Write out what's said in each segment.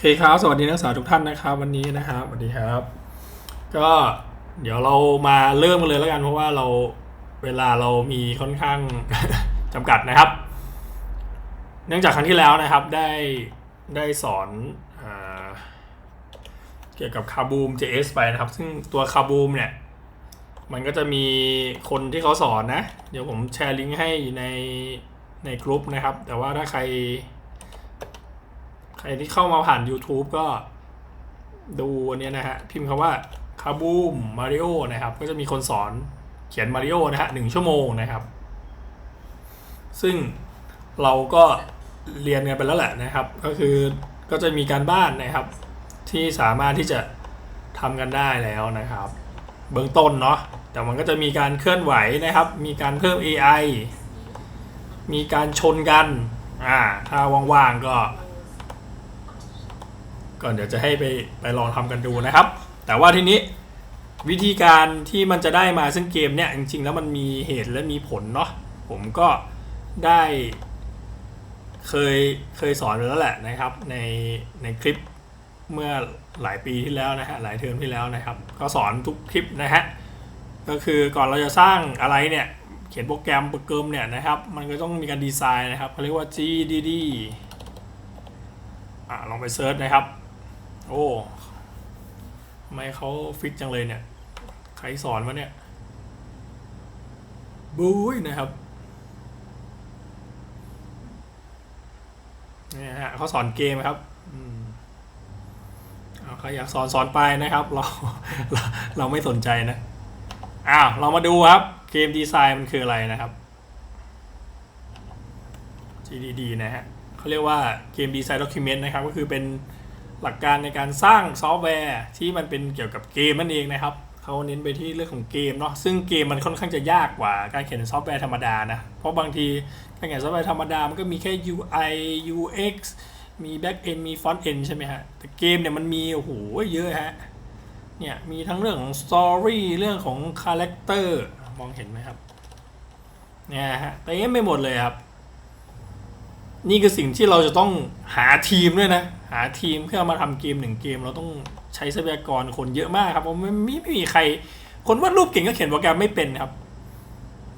เคครับ สวัสดีนักศึกษาทุกท่านนะครับ วันนี้นะครับสวัสดีครับ ก็เดี๋ยวเรามาเริ่มกันเลยแล้วกันเพราะว่าเราเวลาเรามีค่อนข้างจำกัดนะครับ เนื่องจากครั้งที่แล้วนะครับได้ได้สอนอเกี่ยวกับคาบูม JS ไปนะครับ ซึ่งตัวคาบูมเนี่ย มันก็จะมีคนที่เขาสอนนะ เดี๋ยวผมแชร์ลิงก์ให้ในในกลุ่มนะครับ แต่ว่าถ้าใคร ใครที่เข้ามาผ่าน YouTube ก็ดูอันเนี้ยนะฮะ พิมพ์คำว่าคาบูมมาริโอนะครับ ก็จะมีคนสอนเขียนมาริโอนะฮะหนึ่งชั่วโมงนะครับ ซึ่งเราก็เรียนกันไปแล้วแหละนะครับ ก็คือก็จะมีการบ้านนะครับ ที่สามารถที่จะทำกันได้แล้วนะครับ เบื้องต้นเนาะแต่มันก็จะมีการเคลื่อนไหวนะครับ มีการเพิ่ม AI มีการชนกัน อ่า ถ้าว่างๆก็ ก่อนเดี๋ยวจะให้ไปไปลองทำกันดูนะครับ แต่ว่าทีนี้วิธีการที่มันจะได้มาซึ่งเกมเนี่ยจริงๆ แล้วมันมีเหตุและมีผลเนาะผมก็ได้เคยเคยสอนไปแล้วแหละนะครับ ในในคลิปเมื่อหลายปีที่แล้วนะฮะหลายเทอมที่แล้วนะครับ ก็สอนทุกคลิปนะฮะก็คือก่อนเราจะสร้างอะไรเนี่ยเขียนโปรแกรมโปรแกรมเนี่ยนะครับ มันก็ต้องมีการดีไซน์นะครับเขาเรียกว่า GDD อะลองไปเซิร์ชนะครับ โอ้ทำไมเขาฟิกจังเลยเนี่ย ใครสอนวะเนี่ยบุ้ยนะครับเนี่ยฮะเขาสอนเกมครับอืมเอาใครอยากสอนสอนไปนะครับ เราเราเราไม่สนใจนะ อ้าว เรามาดูครับ เกมดีไซน์มันคืออะไรนะครับ GDD นะฮะเขาเรียกว่าเกมดีไซน์ด็อกิเมนต์นะครับ ก็คือเป็น หลักการในการสร้างซอฟต์แวร์ที่มันเป็นเกี่ยวกับเกมนั่นเองนะครับเขาเน้นไปที่เรื่องของเกมเนาะซึ่งเกมมันค่อนข้างจะยากกว่าการเขียนซอฟต์แวร์ธรรมดานะเพราะบางทีการเขียนซอฟต์แวร์ธรรมดามันก็มีแค่ UI UX มี back end มี front end ใช่ไหมฮะแต่เกมเนี่ยมันมีโอ้โหเยอะฮะเนี่ยมีทั้งเรื่องของ story เรื่องของ character มองเห็นไหมครับเนี่ยฮะเต็มไปหมดเลยครับ นี่คือสิ่งที่เราจะต้องหาทีมด้วยนะหาทีมเพื่อมาทำเกมหนึ่งเกม เราต้องใช้ทรัพยากรคนเยอะมากครับเพราะไม่ไม่ไม่มีใคร คนวาดรูปเก่งก็เขียนโปรแกรมไม่เป็นครับ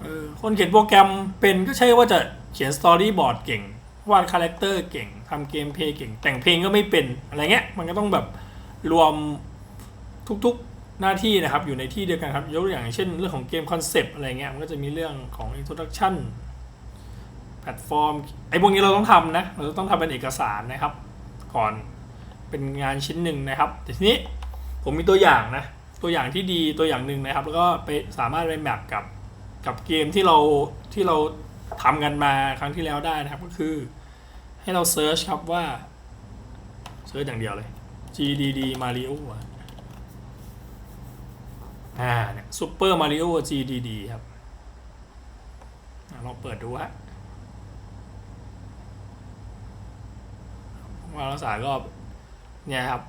เออคนเขียนโปรแกรมเป็นก็ใช่ว่าจะเขียนสตอรี่บอร์ดเก่งวาดคาแรคเตอร์เก่งทำเกมเพลย์เก่ง แต่งเพลงก็ไม่เป็นอะไรเงี้ยมันก็ต้องแบบรวมทุกๆหน้าที่นะครับ อยู่ในที่เดียวกันครับยกตัวอย่างเช่น เรื่องของเกมคอนเซปต์อะไรเงี้ยมันก็จะมีเรื่องของ introduction แพลตฟอร์มไอ้พวกนี้เราต้องทำนะเราต้องทำเป็นเอกสารนะครับ ก่อนเป็นงานชิ้นหนึ่งนะครับแต่ทีนี้ผมมีตัวอย่างนะตัวอย่างที่ดีตัวอย่างหนึ่งนะครับ แล้วก็ไปสามารถไปแมปกับกับเกมที่เราที่เราทำกันมาครั้งที่แล้วได้นะครับก็คือ ให้เราเซิร์ชครับว่าเซิร์ชอย่างเดียวเลย GDD Mario อะอ่าเนี่ย Super Mario GDD ครับอะลองเปิดดูฮะ วารสารก็เนี่ยครับ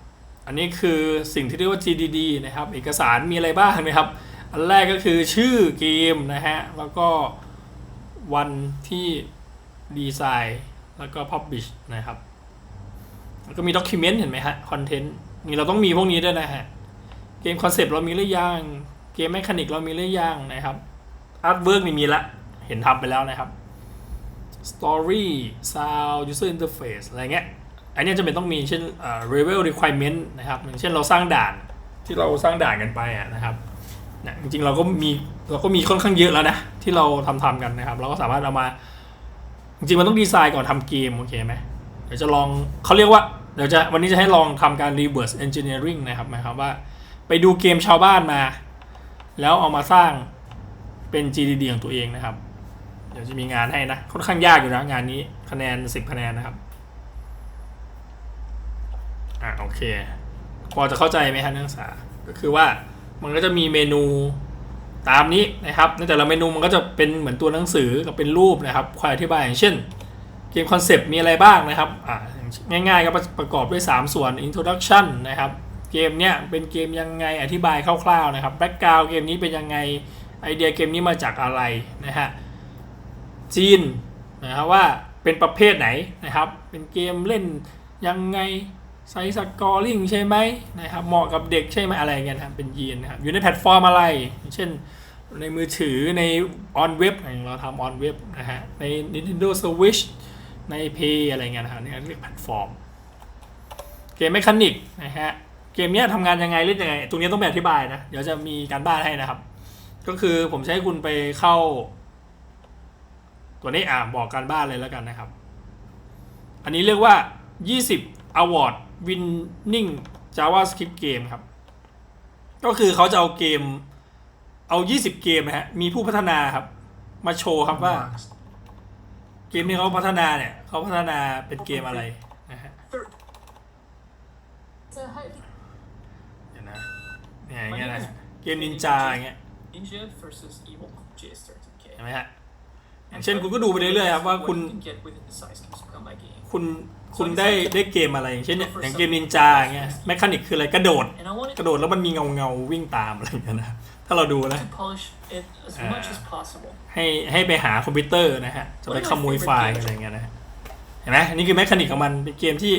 อันนี้คือสิ่งที่เรียกว่า GDD นะครับ เอกสารมีอะไรบ้างนะครับ อันแรกก็คือชื่อเกมนะฮะ แล้วก็วันที่ดีไซน์แล้วก็ Publish นะครับ แล้วก็มี Document เห็นไหมฮะ Content นี่เราต้องมีพวกนี้ด้วยนะฮะ เกมคอนเซปต์เรามีหรือยัง เกมแมคานิกเรามีหรือยังนะครับอาร์ตเวิร์กนี่มีละเห็นทำไปแล้วนะครับ Story Sound User Interface อะไรเงี้ย อันนี้จะเป็นต้องมีเช่นเอ่อ level requirement นะครับอย่างเช่นเราสร้างด่านที่เราสร้างด่านกันไปอะนะครับเนี่ยจริงๆเราก็มีเราก็มีค่อนข้างเยอะแล้วนะที่เราทำทำกันนะครับ เราก็สามารถเอามา จริงๆมันต้องดีไซน์ก่อนทำเกมโอเคไหมเดี๋ยวจะลองเขาเรียกว่าเดี๋ยวจะวันนี้จะให้ลองทำการ reverse engineering นะครับหมายความว่าไปดูเกมชาวบ้านมา แล้วเอามาสร้างเป็น GDD ของตัวเองนะครับ เดี๋ยวจะมีงานให้นะค่อนข้างยากอยู่นะงานนี้คะแนน 10 คะแนนนะครับ อ่าโอเคพอจะเข้าใจไหมครับนักศึกษา ก็คือว่ามันก็จะมีเมนูตามนี้นะครับในแต่ละเมนูมันก็จะเป็นเหมือนตัวหนังสือกับเป็นรูปนะครับคอยอธิบายอย่างเช่นเกมคอนเซปต์มีอะไรบ้างนะครับอ่าง่ายๆก็ประกอบด้วย 3 ส่วน introduction นะครับเกมเนี้ยเป็นเกมยังไงอธิบายคร่าวๆนะครับแบ็กกราวเกมนี้เป็นยังไงไอเดียเกมนี้มาจากอะไรนะฮะจีนนะครับว่าเป็นประเภทไหนนะครับ เป็นเกมเล่นยังไง ไซส์สกอร์ลิงใช่ไหมนะครับเหมาะกับเด็กใช่ไหมอะไรเงี้ยนะครับเป็นยีนนะครับอยู่ในแพลตฟอร์มอะไร เช่นในมือถือในออนเว็บอย่างเราทำออนเว็บนะฮะใน Nintendo Switch ใน Play อะไรเงี้ยนะครับนี่เรียกแพลตฟอร์ม เกมแมคานิกนะฮะเกมเนี้ยทำงานยังไงเล่นยังไง ตรงนี้ต้องไปอธิบายนะ เดี๋ยวจะมีการบ้านให้นะครับ ก็คือผมให้คุณไปเข้า ตัวนี้อ่าบอกการบ้านเลยแล้วกันนะครับ อันนี้เรียกว่า 20 award winning javascript game ครับ ก็คือเขาจะเอาเกม เอา 20 เกมนะฮะ มีผู้พัฒนาครับ มาโชว์ครับว่า เกมที่เขาพัฒนาเนี่ย เขาพัฒนาเป็นเกมอะไรนะฮะ Third. So how เดี๋ยวนะเนี่ยอย่างเงี้ยนะเกมนินจาอย่างเงี้ย Ninja versus Evil J13K. เห็นไหมฮะอย่างเช่นคุณก็ดูไปเรื่อยๆครับว่าคุณ What you can get within the size can become my game. คุณ คุณได้ได้เกมอะไรอย่างเช่นเนี่ยอย่างเกมนินจาอย่างเงี้ยแมคานิกคืออะไรกระโดด And I want กระโดดแล้วมันมีเงาเงาๆวิ่งตามอะไรอย่างเงี้ยนะถ้าเราดูนะ to polish it as Ah. much as possible. ให้ให้ไปหาคอมพิวเตอร์นะฮะจะไปขโมยไฟล์อะไรอย่างเงี้ยนะฮะเห็นไหมอันนี้คือแมคานิกของมันเป็นเกมที่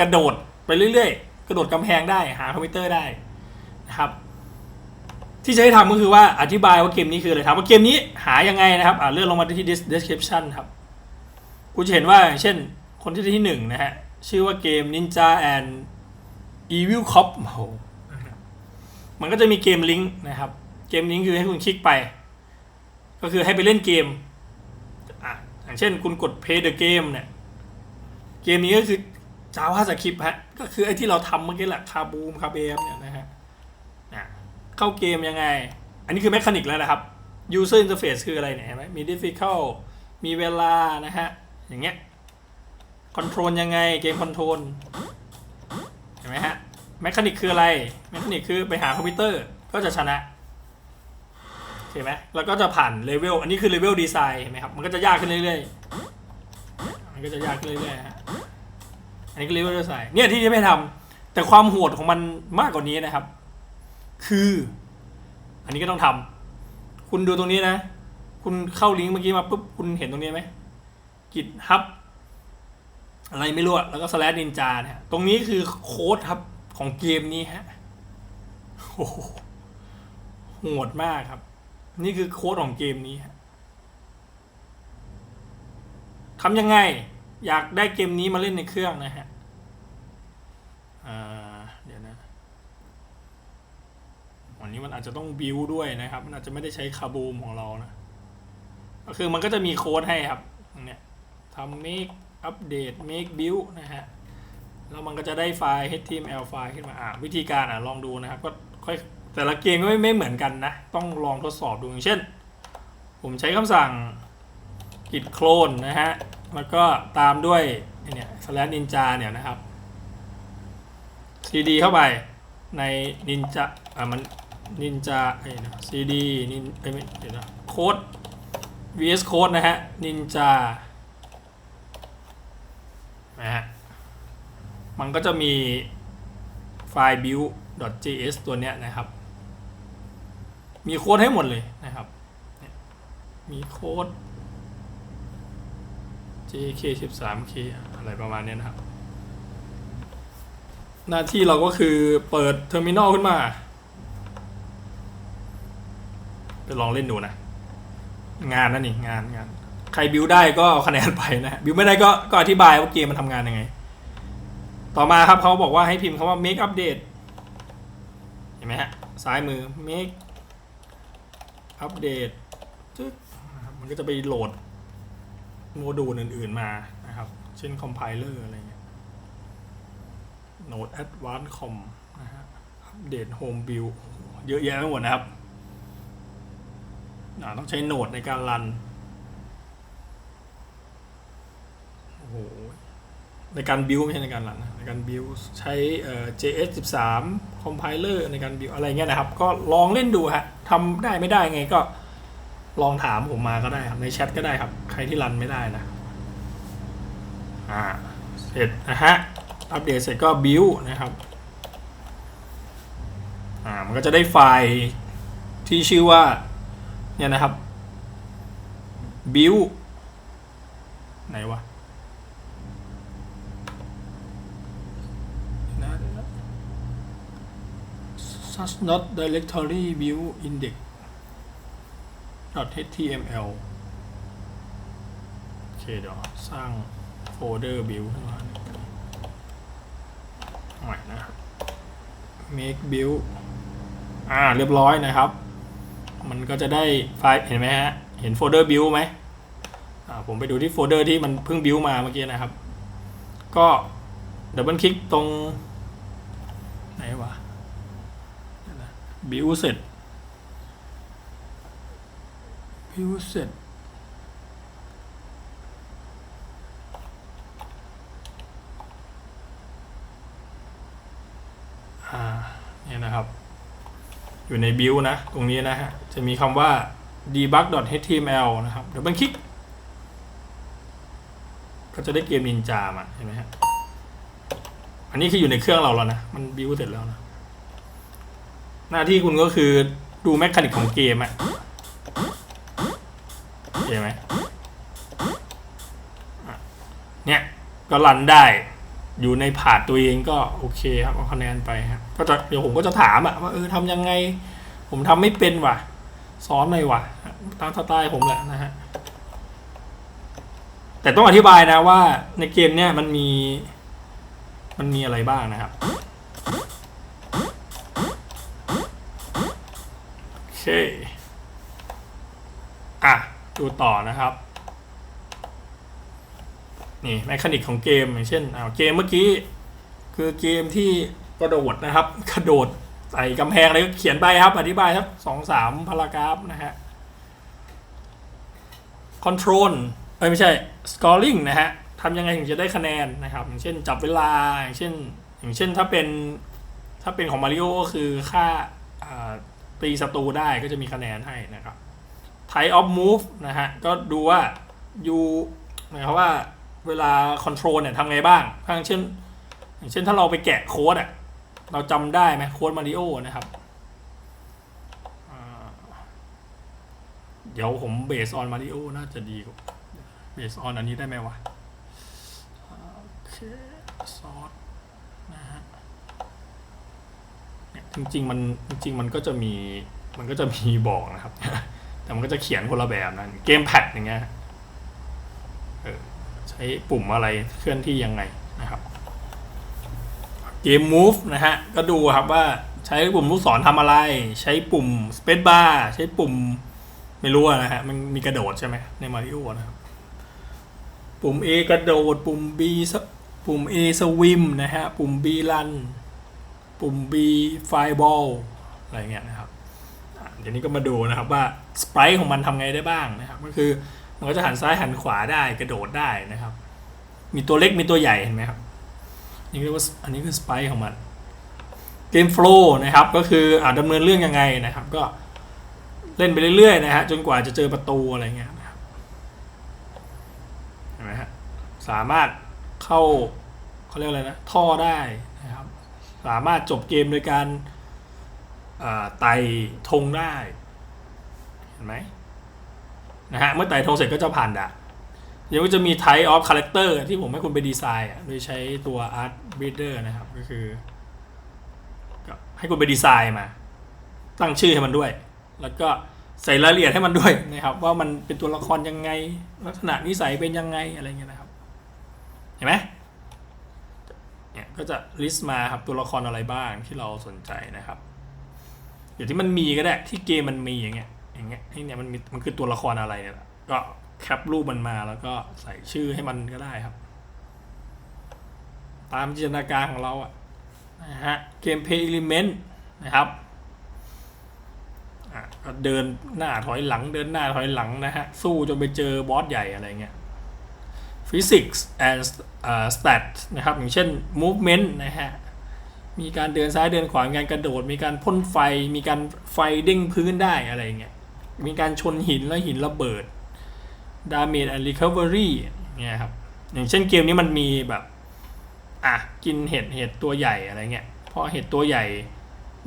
กระโดดไปเรื่อยๆ กระโดดกำแพงได้หาคอมพิวเตอร์ได้นะครับ ที่จะให้ทำก็คือว่าอธิบายว่าเกมนี้คืออะไรถามว่าเกมนี้หายังไงนะครับอ่าเลื่อนลงมาที่ des- description ครับคุณจะเห็นว่าอย่างเช่น คนที่ที่หนึ่งนะฮะ ชื่อว่าเกม Ninja and Evil Cop โอ้โหมันก็จะมีเกมลิงก์นะครับ เกมลิงก์คือให้คุณคลิกไป ก็คือให้ไปเล่นเกมอะอย่างเช่นคุณกด play the game เนี่ย เกมนี้ก็คือ Java Script ฮะ ก็คือไอ้ที่เราทำเมื่อกี้แหละคาบูมคาเบมเนี่ยนะฮะอะเข้าเกมยังไง อันนี้คือแมคานิกแล้วนะครับ user interface คืออะไรเนี่ยเห็นไหมมี difficult มีเวลานะฮะ อย่างเงี้ย คอนโทรลยังไงเกมคอนโทรลเห็นไหมฮะแมคานิกคืออะไรแมคานิกคือไปหาคอมพิวเตอร์ก็จะชนะโอเคไหมแล้วก็จะผ่านเลเวลอันนี้คือเลเวลดีไซน์เห็นไหมครับมันก็จะยากขึ้นเรื่อยๆมันก็จะยากขึ้นเรื่อยๆฮะอันนี้ก็เลเวลดีไซน์เนี่ยที่จะไม่ทำแต่ความโหดของมันมากกว่านี้นะครับ คือ อันนี้ก็ต้องทำคุณดูตรงนี้นะ คุณเข้าลิงก์เมื่อกี้มาปุ๊บคุณเห็นตรงนี้ไหมกิจฮับ อะไรไม่รู้แล้วก็สแลดนินจาเนี่ยตรงนี้คือโค้ดครับของเกมนี้ฮะโอ้โหโหดมากครับ นี่คือโค้ดของเกมนี้ฮะทำยังไง อยากได้เกมนี้มาเล่นในเครื่องนะฮะเดี๋ยวนะวันนี้มันอาจจะต้องบิวด้วยนะครับ มันอาจจะไม่ได้ใช้คาบูมของเรานะ ก็คือมันก็จะมีโค้ดให้ครับเนี้ยทำ make update make build นะฮะแล้วมันก็จะได้ไฟล์ HTML ไฟล์ขึ้นมาอ่าวิธีการอะลองดูนะครับ ก็ค่อยแต่ละเกมก็ไม่ไม่เหมือนกันนะ ต้องลองทดสอบดูอย่างเช่น ผมใช้คำสั่ง git clone นะฮะ แล้วก็ตามด้วยเนี่ย slash ninja เนี่ยนะครับ cd เข้าไปใน ninja อ่ามัน ninja ไอ้นะ cd นินเอ้ยไม่เดี๋ยวนะโค้ด vs code นะฮะ ninja นะฮะ มันก็จะมีไฟล์ build.js ตัวเนี้ยนะครับ มีโค้ดให้หมดเลยนะครับ มีโค้ด jk 13k อะไรประมาณนี้นะครับ หน้าที่เราก็คือเปิดเทอร์มินอลขึ้นมาไปลองเล่นดูนะ งานนั่นนี่งานงาน ใครบิวได้ก็เอาคะแนนไปนะบิวไม่ได้ก็ก็อธิบายว่าเกมมันทำงานยังไง ต่อมาครับเขาบอกว่าให้พิมพ์คำว่า make update เห็นไหมฮะซ้ายมือ make update จึ๊กมันก็จะไปโหลดโมดูลอื่นๆมานะครับ เช่น compiler อะไรเงี้ย node advanced com นะฮะ update home build เยอะแยะไปหมดนะครับต้องใช้โหนดในการรัน โอ้โหในการ build ไม่ใช่ในการรันนะในการ build ใช้เอ่อ JS 13 compiler ในการ build อะไรเงี้ยนะครับ ก็ลองเล่นดูฮะทำได้ไม่ได้ไงก็ลองถามผมมาก็ได้ครับ ในแชทก็ได้ครับ ใครที่รันไม่ได้นะอ่าเสร็จนะฮะ อัปเดตเสร็จก็ build นะครับอ่ามันก็จะได้ไฟล์ที่ชื่อว่าเนี่ยนะครับ build ไหนวะ such not directory view index html โอเคเดี๋ยวสร้างโฟลเดอร์ build ขึ้นมาใหม่นะครับ make build อ่าเรียบร้อยนะครับ มันก็จะได้ไฟล์เห็นไหมฮะ เห็นโฟลเดอร์ build ไหมอ่าผมไปดูที่โฟลเดอร์ที่มันเพิ่ง build มาเมื่อกี้นะครับ ก็ดับเบิลคลิกตรง ไหนวะ บิวเสร็จบิวเสร็จอ่าเนี่ยนะครับ อยู่ในบิวนะ ตรงนี้นะฮะ จะมีคำว่า debug.html นะครับเดี๋ยวมันคลิก ก็จะได้เกมนินจามาเห็นไหมฮะ อันนี้คืออยู่ในเครื่องเราแล้วนะ มันบิวเสร็จแล้วนะ หน้าที่คุณก็คือดูแมคคานิกของเกมอะเห็นไหมเนี่ยก็รันได้ อยู่ในผาดตัวเองก็โอเคครับเอาคะแนนไปครับก็จะเดี๋ยวผมก็จะถามอะว่าเออทำยังไง ผมทำไม่เป็นว่ะสอนหน่อยว่ะตามสไตล์ผมแหละนะฮะแต่ต้องอธิบายนะว่าในเกมเนี่ยมันมี มันมีอะไรบ้างนะครับ โอ เคอะดูต่อนะครับ นี่แมคานิกของเกมอย่างเช่นอ้าเกมเมื่อกี้ คือเกมที่กระโดดนะครับ กระโดดใส่กำแพงอะไรก็เขียนไปครับ อธิบายครับสองสามพารากราฟนะฮะคอนโทรลเอ้ยไม่ใช่ scoring นะฮะทำยังไงถึงจะได้คะแนนนะครับ อย่างเช่นจับเวลา อย่างเช่น อย่างเช่นถ้าเป็นถ้าเป็นของมาริโอก็คือค่าอ่า ตีศัตรูได้ก็จะมีคะแนนให้นะครับ type of move นะฮะ ก็ดูว่า you หมายความว่าเวลา control เนี่ยทำไงบ้างอย่างเช่น อย่างเช่นถ้าเราไปแกะโค้ดอะเราจำได้ไหมโค้ดมาริโอนะครับเดี๋ยวผมเบสออนมาริโอน่าจะดีกว่าเบสออนอันนี้ได้ไหมวะโอเคซอสนะฮะเนี่ย จริงๆมันจริงๆมันก็จะมีมันก็จะมีบอกนะครับ แต่มันก็จะเขียนคนละแบบนะเกมแพดอย่างเงี้ยเออใช้ปุ่มอะไรเคลื่อนที่ยังไงนะครับเกม move นะฮะก็ดูครับว่าใช้ปุ่มลูกศรทำอะไร ใช้ปุ่ม space bar ใช้ปุ่มไม่รู้นะฮะมันมีกระโดดใช่ไหมในมาริโอนะครับ ปุ่ม A กระโดด ปุ่ม B สปุ่ม A สวิมนะฮะปุ่ม B รัน ปุ่ม B ไฟบอลอะไรเงี้ยนะครับเดี๋ยวนี้ก็มาดูนะครับว่าสไปร์ของมันทำไงได้บ้างนะครับ ก็คือมันก็จะหันซ้ายหันขวาได้กระโดดได้นะครับ มีตัวเล็กมีตัวใหญ่เห็นไหมครับนี่เรียกว่าอันนี้คือสไปร์ของมันเกมโฟล์นะครับก็คืออ่าดำเนินเรื่องยังไงนะครับ ก็เล่นไปเรื่อยๆนะฮะจนกว่าจะเจอประตูอะไรเงี้ยนะครับเห็นไหมฮะสามารถเข้าเขาเรียกอะไรนะท่อได้ สามารถจบเกมโดยการไต่ธงได้ เห็นไหมนะฮะ เมื่อไต่ธงเสร็จก็จะผ่านด่านยังก็จะมี type of character ที่ผมให้คุณไปดีไซน์โดยใช้ตัว art builder นะครับ ก็คือก็ให้คุณไปดีไซน์มา ตั้งชื่อให้มันด้วย แล้วก็ใส่รายละเอียดให้มันด้วยนะครับ ว่ามันเป็นตัวละครยังไง ลักษณะนิสัยเป็นยังไงอะไรเงี้ยนะครับ เห็นไหม เนี่ยก็จะลิสต์มาครับตัวละครอะไรบ้างที่เราสนใจนะครับเดี๋ยวที่มันมีก็ได้ที่เกมมันมีอย่างเงี้ยอย่างเงี้ยไอ้เนี่ยมันมีมันคือตัวละครอะไรเนี่ยก็แคปรูปมันมาแล้วก็ใส่ชื่อให้มันก็ได้ครับ ตามจินตนาการของเราอะนะฮะเกมเพย์อิเลเมนต์นะครับก็เดินหน้าถอยหลังเดินหน้าถอยหลังนะฮะสู้จนไปเจอบอสใหญ่อะไรเงี้ย Physics and อ่า Stat นะครับ อย่างเช่น Movement นะฮะ มีการเดินซ้ายเดินขวา มีการกระโดด มีการพ่นไฟ มีการไฟเด้งพื้นได้อะไรเงี้ย มีการชนหินแล้วหินระเบิด Damage and Recovery เนี่ยครับ อย่างเช่นเกมนี้มันมีแบบ อะ กินเห็ดเห็ดตัวใหญ่อะไรเงี้ยพราะเห็ดตัวใหญ่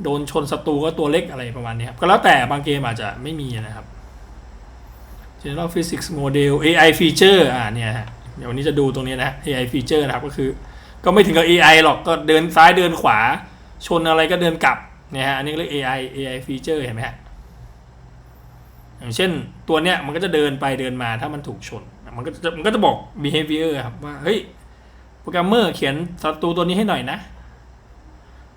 โดนชนศัตรูก็ตัวเล็กอะไรประมาณนี้ครับ ก็แล้วแต่บางเกมอาจจะไม่มีนะครับ General Physics Model AI Feature อ่าเนี่ยฮะ เดี๋ยววันนี้จะดูตรงนี้นะ AI Feature นะครับก็คือ ก็ไม่ถึงกับ AI หรอกก็เดินซ้ายเดินขวา ชนอะไรก็เดินกลับเนี่ยฮะอันนี้เรียก AI AI feature เห็นไหมฮะอย่างเช่นตัวเนี้ยมันก็จะเดินไปเดินมาถ้ามันถูกชน มันก็จะมันก็จะบอก behavior ครับว่าเฮ้ยโปรแกรมเมอร์เขียนศัตรูตัวนี้ให้หน่อยนะ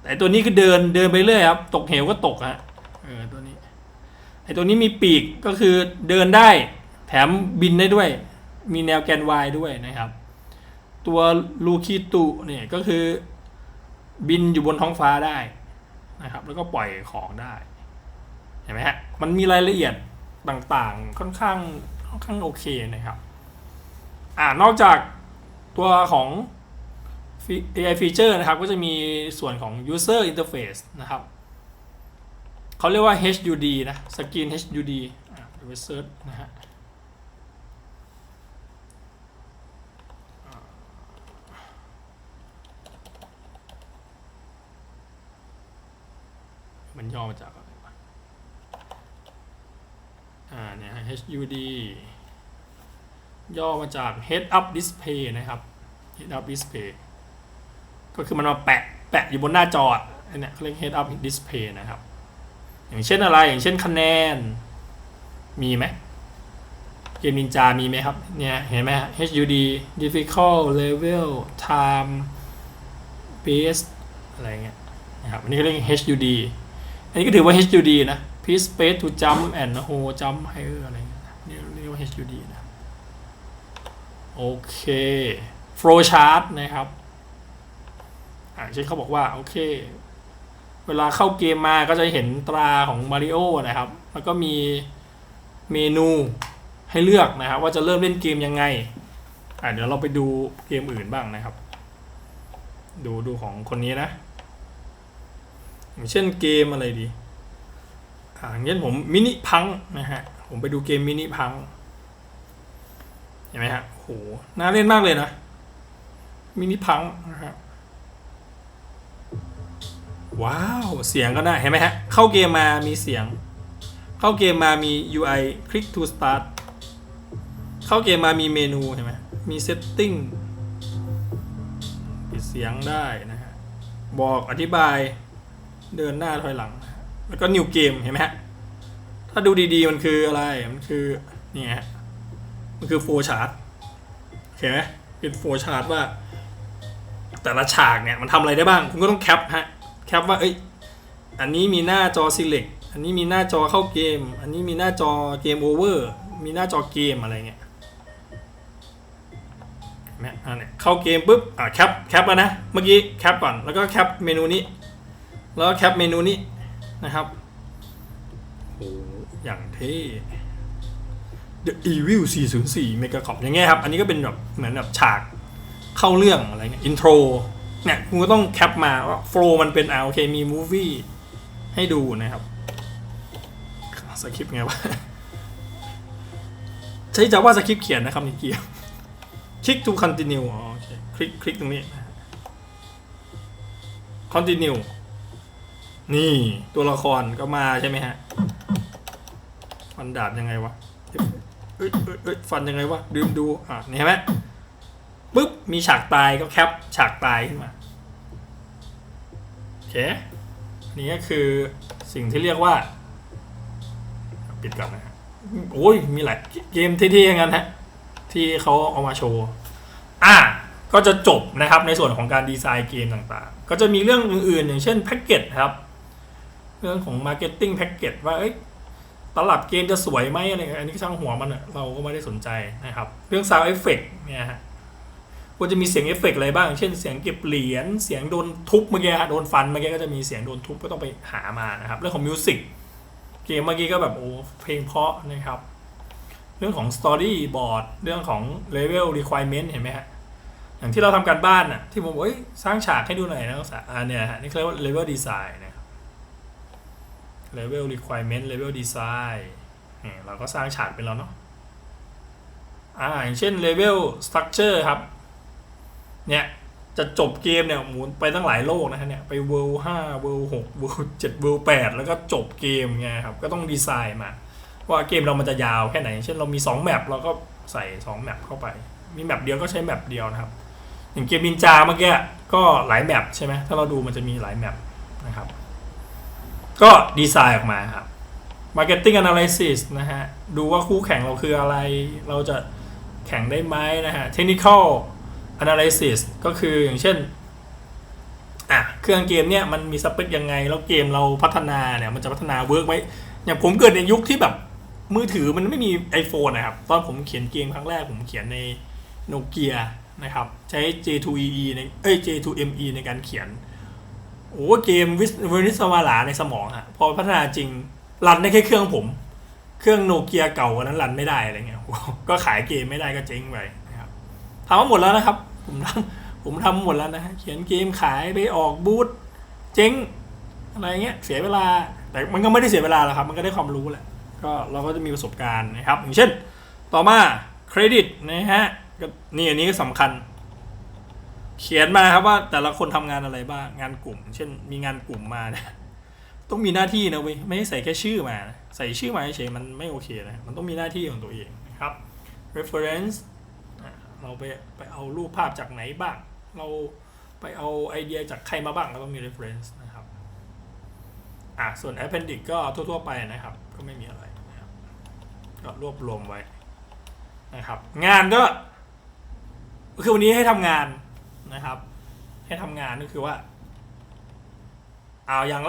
แต่ตัวนี้คือเดินเดินไปเรื่อยครับ ตกเหวก็ตกฮะเออตัวนี้ไอตัวนี้มีปีกก็คือเดินได้แถมบินได้ด้วย มีแนวแกน y ด้วยนะครับ ตัวลูคิตุเนี่ยก็คือบินอยู่บนท้องฟ้าได้นะครับ แล้วก็ปล่อยของได้เห็นไหมฮะมันมีรายละเอียดต่างๆค่อนข้างค่อนข้างโอเคนะครับอ่านอกจากตัวของ AI feature นะครับ ก็จะมีส่วนของ user interface นะครับเขาเรียกว่า HUD นะ Screen HUD อ่าดี๋ยวไปเซิร์ชนะฮะ มันย่อมาจากอะไรวะอ่าเนี่ย HUD ย่อมาจาก Head Up Display นะครับ Head Up Display ก็คือมันมาแปะแปะอยู่บนหน้าจออันเนี้ยเขาเรียก Head Up Display นะครับ อย่างเช่นอะไร อย่างเช่นคะแนน มีไหมเกมนินจามีไหมครับ เนี่ยเห็นไหม HUD difficult level time base อะไรเงี้ยนะครับอันนี้เรียก HUD อันนี้ก็ถือว่า HUD นะ Please space to jump and hold jump higher อะไรเงี้ยนี่เรียกว่า HUD นะ โอเค flow chart นะครับอ่าเช่นเขาบอกว่า โอเค เวลาเข้าเกมมาก็จะเห็นตราของมาริโอนะครับ แล้วก็มีเมนูให้เลือกนะครับ ว่าจะเริ่มเล่นเกมยังไง อ่าเดี๋ยวเราไปดูเกมอื่นบ้างนะครับ ดูดูของคนนี้นะ อย่างเช่นเกมอะไรดีอ่าอย่างเช่นผมมินิพังนะฮะ ผมไปดูเกมมินิพังเห็นไหมฮะโหน่าเล่นมากเลยนะมินิพังนะฮะว้าวเสียงก็ได้เห็นไหมฮะ เข้าเกมมามีเสียง เข้าเกมมามี UI click to start เข้าเกมมามีเมนูเห็นไหมมี setting ปิดเสียงได้นะฮะบอกอธิบาย เดินหน้าถอยหลัง แล้วก็ new game เห็นไหมฮะ ถ้าดูดีๆมันคืออะไร มันคือนี่ฮะ มันคือโฟชาร์ตโอเคไหมเป็นโฟชาร์ตว่า แต่ละฉากเนี่ยมันทำอะไรได้บ้าง คุณก็ต้องแคปฮะ แคปว่า เอ้ย อันนี้มีหน้าจอ select อันนี้มีหน้าจอเข้าเกม อันนี้มีหน้าจอเกมโอเวอร์ มีหน้าจอเกมอะไรเงี้ยเห็นไหมอ่าเนี่ยเข้าเกมปุ๊บ อ่าแคป แคปแล้วนะ เมื่อกี้แคปก่อน แล้วก็แคปเมนูนี้ แล้วแคปเมนูนี้นะครับโอ้โหอย่างเท่ The Evil 404 Mega Cop อย่างเงี้ยครับ อันนี้ก็เป็นแบบเหมือนแบบฉากเข้าเรื่องอะไรเงี้ยอินโทรเนี่ยคุณก็ต้องแคปมาว่าโฟล์มันเป็นอ่าโอเคมีมูฟวี่ให้ดูนะครับสคริปต์ไงวะใช้จาว่าสคริปต์เขียนนะครับนี่เกียร์คลิก to continue อ๋อโอเคคลิกคลิกตรงนี้ continue นี่ตัวละครก็มาใช่ไหมฮะ ฟันดาบยังไงวะเอ้ยเอ้ยเอ้ฟันยังไงวะลืมดูอะนี่เห็นไหมปุ๊บ มีฉากตายก็แคปฉากตายขึ้นมาโอเคนี่ก็คือสิ่งที่เรียกว่า ปิดก่อนนะฮะโอ้ยมีหลายเกมที่ๆอย่างนั้นฮะที่เขาเอามาโชว์ อะก็จะจบนะครับในส่วนของการดีไซน์เกมต่างๆ ก็จะมีเรื่องอื่นๆ อย่างเช่นแพ็กเกจครับ เรื่องของ Marketing แพ็กเกจว่าเอ้ยตลับเกมจะสวยไหมอะไรเงี้ยอันนี้ช่างหัวมันเราก็ไม่ได้สนใจนะครับ เรื่อง Sound Effect เนี่ยฮะควรจะมีเสียงเอฟเฟกต์อะไรบ้าง เช่นเสียงเก็บเหรียญเสียงโดนทุบเมื่อกี้ฮะโดนฟันเมื่อกี้ก็จะมีเสียงโดนทุบก็ต้องไปหามานะครับ เรื่องของมิวสิกเกมเมื่อกี้ก็แบบโอ้เพลงเพราะนะครับ เรื่องของ Storyboard เรื่องของ Level Requirement เห็นไหมฮะอย่างที่เราทำการบ้านอะที่ผมบอกเอ้ยสร้างฉากให้ดูหน่อยนะสาอ่าเนี่ยฮะนี่เรียกว่า Level Design นะ Level Requirement Level Design นี่เราก็สร้างฉากเป็นแล้วเนาะอ่าอย่างเช่น Level Structure ครับ เนี่ยจะจบเกมเนี่ยหมุนไปตั้งหลายโลกนะฮะเนี่ย ไป World 5 World 6 World 7 World 8 แล้วก็จบเกมไงครับ ก็ต้องดีไซน์มา ว่าเกมเรามันจะยาวแค่ไหน เช่นเรามี 2 แมปเราก็ใส่ 2 แมปเข้าไป มีแมปเดียวก็ใช้แมปเดียวนะครับ อย่างเกมนินจาเมื่อกี้ก็หลายแมปใช่ไหมถ้าเราดูมันจะมีหลายแมปนะครับ ก็ดีไซน์ออกมาครับ Marketing Analysis นะฮะ ดูว่าคู่แข่งเราคืออะไร เราจะแข่งได้ไหมนะฮะ Technical Analysis ก็คืออย่างเช่นอะเครื่องเกมเนี่ยมันมีสเปคยังไง แล้วเกมเราพัฒนาเนี่ยมันจะพัฒนาเวิร์กไหมอย่างผมเกิดในยุคที่แบบมือถือมันไม่มี iPhone นะครับ ตอนผมเขียนเกมครั้งแรกผมเขียนในโนเกียนะครับ ใช้ J2EE ในเอ้ย J2ME ในการเขียน โอ้เกมวิสเวนิสวาลาในสมองอะพอพัฒนาจริงรันได้แค่เครื่องผม เครื่องโนเกียเก่ากว่านั้นรันไม่ได้อะไรเงี้ยก็ขายเกมไม่ได้ก็เจ๊งไปนะครับทำมาหมดแล้วนะครับ ผมทำผมทำหมดแล้วนะเขียนเกมขายไปออกบูธเจ๊งอะไรเงี้ยเสียเวลาแต่มันก็ไม่ได้เสียเวลาหรอกครับ มันก็ได้ความรู้แหละก็เราก็จะมีประสบการณ์นะครับ อย่างเช่น ต่อมาเครดิตนะฮะนี่อันนี้ก็สำคัญ เขียนมาครับว่าแต่ละคนทำงานอะไรบ้างงานกลุ่ม เช่น มีงานกลุ่มมาเนี่ยต้องมีหน้าที่นะเว้ยไม่ให้ใส่แค่ชื่อมา ใส่ชื่อมาเฉยมันไม่โอเคนะมันต้องมีหน้าที่ของตัวเองนะครับ reference เราไปไปเอารูปภาพจากไหนบ้าง เราไปเอาไอเดียจากใครมาบ้างเราต้องมี reference นะครับอะส่วน appendix ก็ทั่วๆไปนะครับ ก็ไม่มีอะไรนะครับก็รวบรวมไว้นะครับ งานก็คือวันนี้ให้ทำงาน นะครับ ให้ทำงานก็คือว่าเอาอย่าง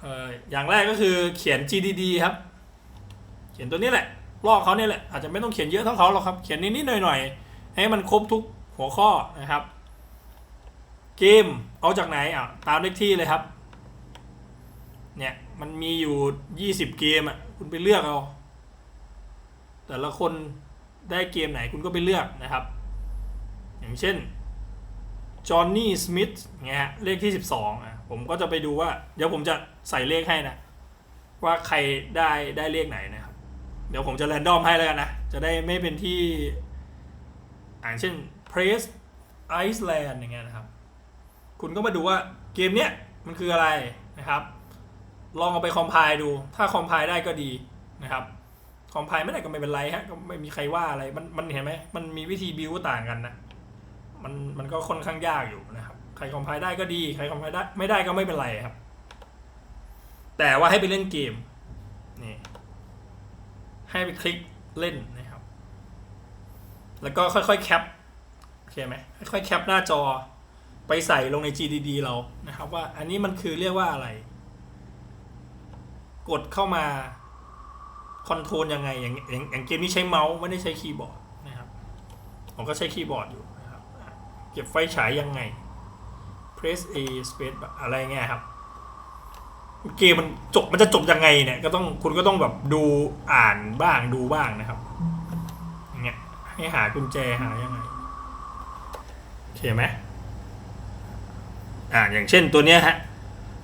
เอ่ออย่างแรกก็คือเขียน GDD ครับ เขียนตัวนี้แหละ ลอกเขาเนี่ยแหละ อาจจะไม่ต้องเขียนเยอะเท่าเขาหรอกครับ เขียนนิดๆหน่อยๆ ให้มันครบทุกหัวข้อนะครับ เกมเอาจากไหนอะตามเลขที่เลยครับ เนี่ยมันมีอยู่ 20 เกมอะคุณไปเลือกเอา แต่ละคนได้เกมไหนคุณก็ไปเลือกนะครับ อย่างเช่น จอห์นนี่สมิธเงี้ยฮะเลขที่ 12อะผมก็จะไปดูว่า เดี๋ยวผมจะใส่เลขให้นะ ว่าใครได้ได้เลขไหนนะครับ เดี๋ยวผมจะแรนดอมให้แล้วกันนะ จะได้ไม่เป็นที่ อ่านเช่น Press Iceland อย่างเงี้ยนะครับ คุณก็มาดูว่าเกมเนี้ยมันคืออะไรนะครับ ลองเอาไปคอมไพล์ดู ถ้าคอมไพล์ได้ก็ดีนะครับคอมไพล์ไม่ได้ก็ไม่เป็นไรฮะก็ไม่มีใครว่าอะไรมันมันเห็นไหมมันมีวิธีบิวต่างกันนะ มันมันก็ค่อนข้างยากอยู่นะครับ ใครคอมไพล์ได้ก็ดี ใครคอมไพล์ได้ไม่ได้ก็ไม่เป็นไรครับ แต่ว่าให้ไปเล่นเกมนี่ให้ไปคลิกเล่นนะครับ แล้วก็ค่อยๆแคปโอเคไหมค่อยๆแคปหน้าจอไปใส่ลงใน GDD เรานะครับ ว่าอันนี้มันคือเรียกว่าอะไร กดเข้ามาคอนโทรลยังไงอย่างอย่างอย่างเกมนี้ใช้เมาส์ไม่ได้ใช้คีย์บอร์ดนะครับ ผมก็ใช้คีย์บอร์ดอยู่ เก็บไฟฉายยังไง press A space อะไรเงี้ยครับเกมมันจบมันจะจบยังไงเนี่ยก็ต้องคุณก็ต้องแบบดูอ่านบ้างดูบ้างนะครับเงี้ยให้หากุญแจหายังไงโอเคไหมอ่าอย่างเช่นตัวเนี้ยฮะ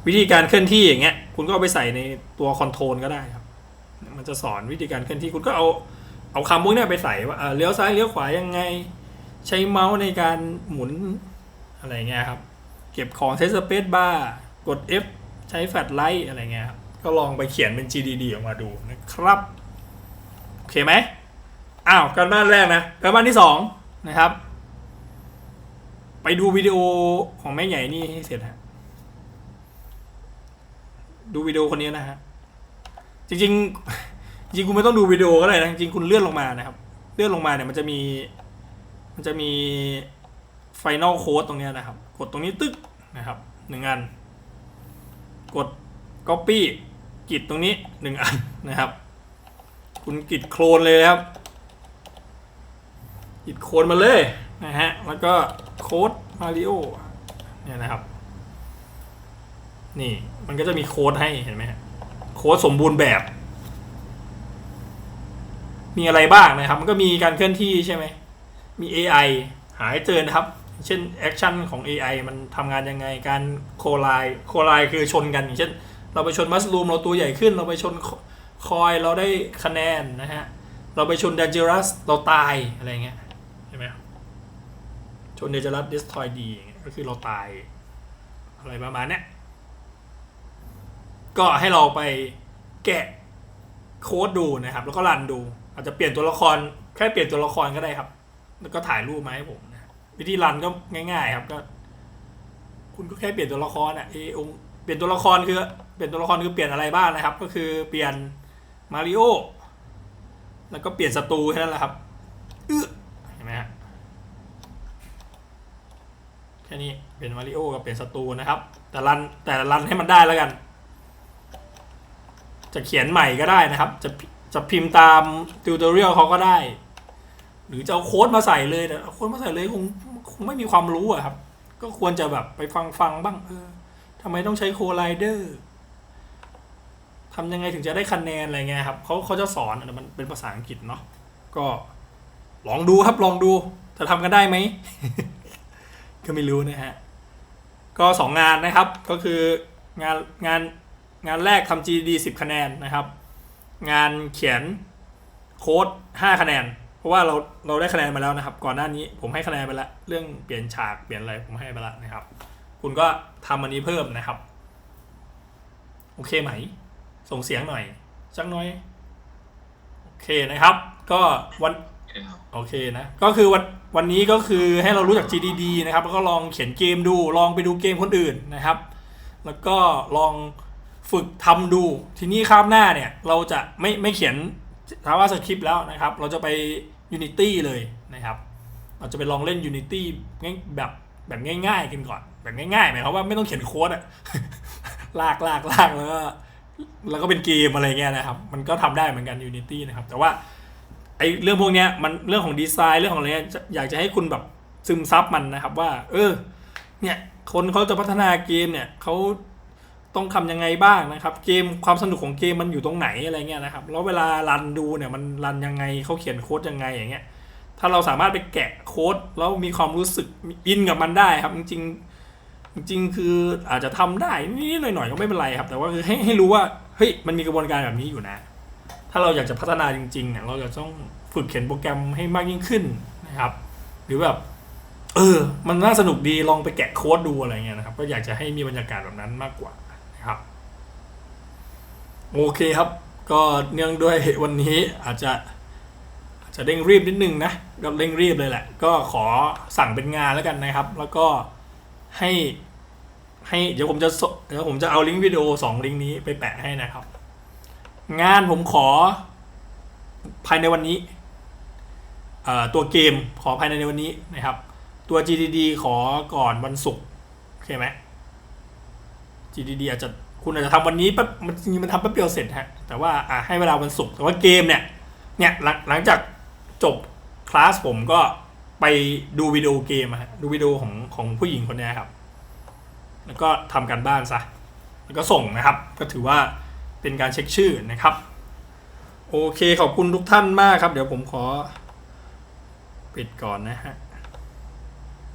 วิธีการเคลื่อนที่อย่างเงี้ย คุณก็เอาไปใส่ในตัวคอนโทรลก็ได้ครับ มันจะสอนวิธีการเคลื่อนที่คุณก็เอาเอาคำพวกเนี้ยไปใส่ว่าเลี้ยวซ้ายเลี้ยวขวายังไง ใช้เมาส์ในการหมุนอะไรเงี้ยครับ เก็บของใช้สเปซบาร์กด F ใช้แฟลชไลท์อะไรเงี้ยครับก็ลองไปเขียนเป็น GDD ออกมาดูนะครับ โอเคไหมอ้าวการบ้านแรกนะการบ้านที่สองนะครับ ไปดูวิดีโอของแม่ใหญ่นี่ให้เสร็จฮะดูวิดีโอคนนี้นะฮะจริง ๆ จริงคุณไม่ต้องดูวิดีโอก็ได้นะจริงคุณเลื่อนลงมานะครับ เลื่อนลงมาเนี่ยมันจะมี มันจะมีไฟน a ลโค้ดตรงนี้นะครับ กดตรงนี้ตึ๊กนะครับหนึ่งอัน กด Copy กิดตรงนี้หนึ่งอันนะครับ คุณกิดโคลนเลยครับ กิดโคลนมาเลยนะฮะ แล้วก็โค้ดมาริโอเนี่ยนะครับ นี่มันก็จะมีโค้ดให้เห็นไหมโค้ดสมบูรณ์แบบ มีอะไรบ้างนะครับ มันก็มีการเคลื่อนที่ใช่ไหม มี AI หาให้เจอนะครับ เช่นแอคชั่นของ AI มันทำงานยังไงการโคไลโคไลคือชนกันอย่างเช่น เราไปชนมัสลูมเราตัวใหญ่ขึ้น เราไปชนคอยเราได้คะแนนนะฮะ เราไปชน Dangerous เราตายอะไรเงี้ยใช่ไหมชน Dangerous Destroy D อย่างเงี้ยก็คือเราตาย อะไรประมาณเนี้ยก็ให้เราไปแกะโค้ดดูนะครับ แล้วก็รันดู อาจจะเปลี่ยนตัวละครแค่เปลี่ยนตัวละครก็ได้ครับ แล้วก็ถ่ายรูปมาให้ผมนะวิธีรันก็ง่าย ๆ ครับก็ คุณก็แค่เปลี่ยนตัวละครอะ A องเปลี่ยนตัวละครคือเปลี่ยนตัวละครคือเปลี่ยนอะไรบ้างนะครับ ก็คือเปลี่ยนมาริโอแล้วก็เปลี่ยนศัตรูแค่นั้นแหละครับอื้อเห็นไหมฮะแค่นี้เปลี่ยนมาริโอกับเปลี่ยนศัตรูนะครับ แต่รันแต่รันให้มันได้แล้วกัน จะเขียนใหม่ก็ได้นะครับ จะจะพิมพ์ตามติวเตอเรียลเขาก็ได้ หรือจะเอาโค้ดมาใส่เลยแต่เอาโค้ดมาใส่เลยคงคงไม่มีความรู้อะครับ ก็ควรจะแบบไปฟังฟังบ้างเออทำไมต้องใช้โคไลเดอร์ทำยังไงถึงจะได้คะแนนอะไรเงี้ยครับเขาเขาจะสอนมันเป็นภาษาอังกฤษเนาะก็ลองดูครับลองดูจะทำกันได้ไหมก็ไม่รู้นะฮะก็สองงานนะครับก็คืองานงานงานแรกทำ GD 10 คะแนนนะครับ งานเขียนโค้ด 5 คะแนน เพราะว่าเราเราได้คะแนนมาแล้วนะครับ ก่อนหน้านี้ผมให้คะแนนไปแล้วเรื่องเปลี่ยนฉากเปลี่ยนอะไรผมให้ไปแล้วนะครับ คุณก็ทำอันนี้เพิ่มนะครับ โอเคไหม ส่งเสียงหน่อยสักหน้อย โอเคนะครับ ก็วันโอเคนะ ก็คือวันวันนี้ก็คือให้เรารู้จัก GDD นะครับ แล้วก็ลองเขียนเกมดู ลองไปดูเกมคนอื่นนะครับ แล้วก็ลองฝึกทำดู ทีนี้ข้ามหน้าเนี่ย เราจะไม่ไม่เขียน ทาว่าสคริปต์แล้วนะครับ เราจะไป Unity เลยนะครับ เราจะไปลองเล่น Unity ง่ายแบบแบบง่าย ๆ กันก่อน แบบง่ายๆหมายความว่าไม่ต้องเขียนโค้ดอะลากลากลากแล้วก็แล้วก็เป็นเกมอะไรเงี้ยนะครับ มันก็ทำได้เหมือนกัน Unity นะครับ แต่ว่าไอเรื่องพวกเนี้ยมันเรื่องของดีไซน์เรื่องของอะไรเนี้ยอยากจะให้คุณแบบซึมซับมันนะครับว่า เออ เนี่ยคนเขาจะพัฒนาเกมเนี่ยเขา ต้องทำยังไงบ้างนะครับ เกมความสนุกของเกมมันอยู่ตรงไหนอะไรเงี้ยนะครับแล้วเวลารันดูเนี่ยมันรันยังไงเขาเขียนโค้ดยังไงอย่างเงี้ยถ้าเราสามารถไปแกะโค้ดแล้วมีความรู้สึกอินกับมันได้ครับ จริงจริงคืออาจจะทำได้นิดหน่อยๆก็ไม่เป็นไรครับ แต่ว่าคือให้ให้รู้ว่าเฮ้ยมันมีกระบวนการแบบนี้อยู่นะ ถ้าเราอยากจะพัฒนาจริงๆเนี่ยเราจะต้องฝึกเขียนโปรแกรมให้มากยิ่งขึ้นนะครับ หรือแบบเออ มันน่าสนุกดีลองไปแกะโค้ดดูอะไรเงี้ยนะครับ ก็อยากจะให้มีบรรยากาศแบบนั้นมากกว่า ครับโอเคครับ ก็เนื่องด้วยวันนี้อาจจะอาจจะเร่งรีบนิดนึงนะก็เร่งรีบเลยแหละ ก็ขอสั่งเป็นงานแล้วกันนะครับ แล้วก็ให้ให้เดี๋ยวผมจะเดี๋ยวผมจะเอาลิงก์วิดีโอสองลิงก์นี้ไปแปะให้นะครับ งานผมขอภายในวันนี้ตัวเกมขอภายในวันนี้นะครับ ตัว GDD ขอก่อนวันศุกร์โอเคไหม GDD อาจจะคุณอาจจะทำวันนี้แป๊บมันจริงๆมันทำแป๊บเดียวเสร็จฮะแต่ว่าอะให้เวลาวันศุกร์แต่ว่าเกมเนี่ยเนี่ยหลังหลังจากจบคลาสผมก็ไปดูวิดีโอเกมฮะดูวิดีโอของของผู้หญิงคนนี้ครับ แล้วก็ทำการบ้านซะแล้วก็ส่งนะครับ ก็ถือว่าเป็นการเช็คชื่อนะครับ โอเคขอบคุณทุกท่านมากครับ เดี๋ยวผมขอปิดก่อนนะฮะ